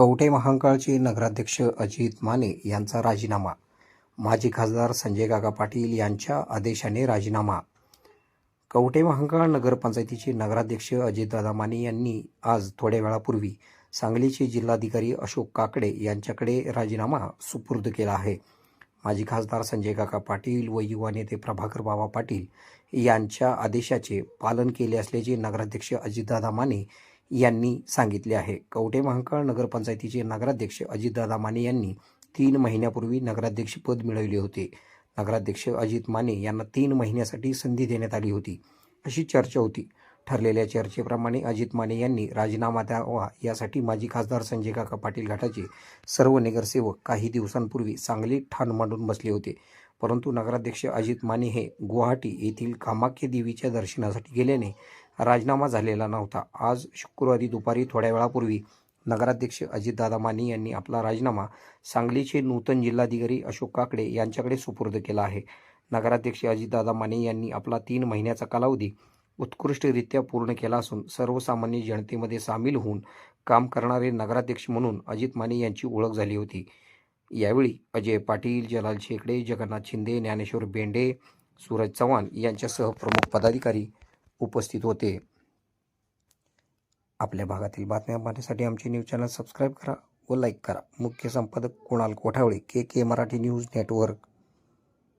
कवठे महांकाळचे नगराध्यक्ष अजित माने यांचा राजीनामा. माजी खासदार संजय काका पाटील यांच्या आदेशाने राजीनामा. कवठे महांकाळ नगरपंचायतीचे नगराध्यक्ष अजितदादा माने यांनी आज थोड्या वेळापूर्वी सांगलीचे जिल्हाधिकारी अशोक काकडे यांच्याकडे राजीनामा सुपूर्द केला आहे. माजी खासदार संजय काका पाटील व युवा नेते प्रभाकर बाबा पाटील यांच्या आदेशाचे पालन केले असल्याचे नगराध्यक्ष अजितदादा माने यांनी सांगितले आहे. कवठे महांकाळ नगरपंचायतीचे नगराध्यक्ष अजितदादा माने यांनी तीन महिन्यापूर्वी नगराध्यक्षपद मिळवले होते. नगराध्यक्ष अजित माने यांना तीन महिन्यासाठी संधी देण्यात आली होती. अशी चर्चा होती. ठरलेल्या चर्चेप्रमाणे अजित माने यांनी राजीनामा द्यावा यासाठी माजी खासदार संजय काका पाटील गटाचे सर्व नगरसेवक काही दिवसांपूर्वी सांगलीत ठाण मांडून बसले होते. परंतु नगराध्यक्ष अजित माने हे गुवाहाटी येथील कामाख्य देवीच्या दर्शनासाठी गेल्याने राजीनामा झालेला नव्हता. आज शुक्रवारी दुपारी थोड्या वेळापूर्वी नगराध्यक्ष अजितदादा माने यांनी आपला राजीनामा सांगलीचे नूतन जिल्हाधिकारी अशोक काकडे यांच्याकडे सुपूर्द केला आहे. नगराध्यक्ष अजितदादा माने यांनी आपला तीन महिन्याचा कालावधी उत्कृष्टरित्या पूर्ण केला असून सर्वसामान्य जनतेमध्ये सामील होऊन काम करणारे नगराध्यक्ष म्हणून अजित माने यांची ओळख झाली होती. यावेळी अजय पाटील जलाल शेकडे जगन्नाथ शिंदे ज्ञानेश्वर बेंडे सूरज चव्हाण यांच्यासह प्रमुख पदाधिकारी उपस्थित होते. आपल्या भागातील बातम्या पाहण्यासाठी आमचे न्यूज चॅनल सबस्क्राईब करा व लाईक करा. मुख्य संपादक Kunal Kothavale K K Marathi news network.